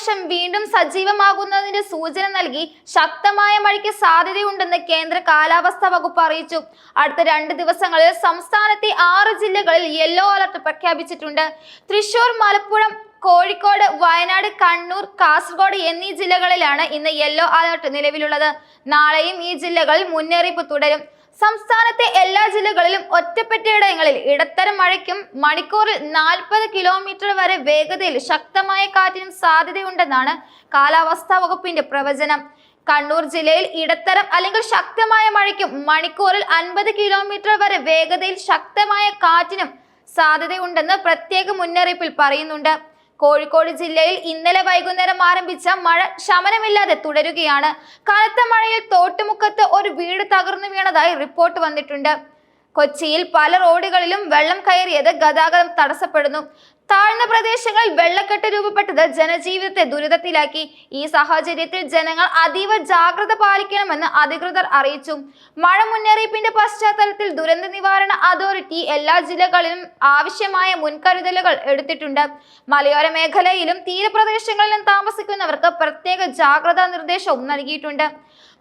കാലവർഷം വീണ്ടും സജീവമാകുന്നതിന്റെ സൂചന നൽകി ശക്തമായ മഴയ്ക്ക് സാധ്യതയുണ്ടെന്ന് കേന്ദ്ര കാലാവസ്ഥാ വകുപ്പ് അറിയിച്ചു. അടുത്ത രണ്ട് ദിവസങ്ങളിൽ സംസ്ഥാനത്തെ ആറ് ജില്ലകളിൽ യെല്ലോ അലർട്ട് പ്രഖ്യാപിച്ചിട്ടുണ്ട്. തൃശൂർ മലപ്പുറം കോഴിക്കോട് വയനാട് കണ്ണൂർ കാസർഗോഡ് എന്നീ ജില്ലകളിലാണ് ഇന്ന് യെല്ലോ അലർട്ട് നിലവിലുള്ളത്. നാളെയും ഈ ജില്ലകളിൽ മുന്നറിയിപ്പ് തുടരും. സംസ്ഥാനത്തെ എല്ലാ ജില്ലകളിലും ഒറ്റപ്പെട്ടയിടങ്ങളിൽ ഇടത്തരം മഴയ്ക്കും മണിക്കൂറിൽ നാൽപ്പത് കിലോമീറ്റർ വരെ വേഗതയിൽ ശക്തമായ കാറ്റിനും സാധ്യതയുണ്ടെന്നാണ് കാലാവസ്ഥാ വകുപ്പിന്റെ പ്രവചനം. കണ്ണൂർ ജില്ലയിൽ ഇടത്തരം അല്ലെങ്കിൽ ശക്തമായ മഴയ്ക്കും മണിക്കൂറിൽ അൻപത് കിലോമീറ്റർ വരെ വേഗതയിൽ ശക്തമായ കാറ്റിനും സാധ്യതയുണ്ടെന്ന് പ്രത്യേക മുന്നറിയിപ്പിൽ പറയുന്നുണ്ട്. കോഴിക്കോട് ജില്ലയിൽ ഇന്നലെ വൈകുന്നേരം ആരംഭിച്ച മഴ ശമനമില്ലാതെ തുടരുകയാണ്. കനത്ത മഴയിൽ തോട്ടുമുക്കത്ത് ഒരു വീട് തകർന്നു വീണതായി റിപ്പോർട്ട് വന്നിട്ടുണ്ട്. കൊച്ചിയിൽ പല റോഡുകളിലും വെള്ളം കയറിയത് ഗതാഗതം തടസ്സപ്പെടുന്നു. താഴ്ന്ന പ്രദേശങ്ങളിൽ വെള്ളക്കെട്ട് രൂപപ്പെട്ടത് ജനജീവിതത്തെ ദുരിതത്തിലാക്കി. ഈ സാഹചര്യത്തിൽ ജനങ്ങൾ അതീവ ജാഗ്രത പാലിക്കണമെന്ന് അധികൃതർ അറിയിച്ചു. മഴ മുന്നറിയിപ്പിന്റെ പശ്ചാത്തലത്തിൽ ദുരന്ത നിവാരണ അതോറിറ്റി എല്ലാ ജില്ലകളിലും ആവശ്യമായ മുൻകരുതലുകൾ എടുത്തിട്ടുണ്ട്. മലയോര മേഖലയിലും തീരപ്രദേശങ്ങളിലും താമസിക്കുന്നവർക്ക് പ്രത്യേക ജാഗ്രതാ നിർദ്ദേശവും നൽകിയിട്ടുണ്ട്.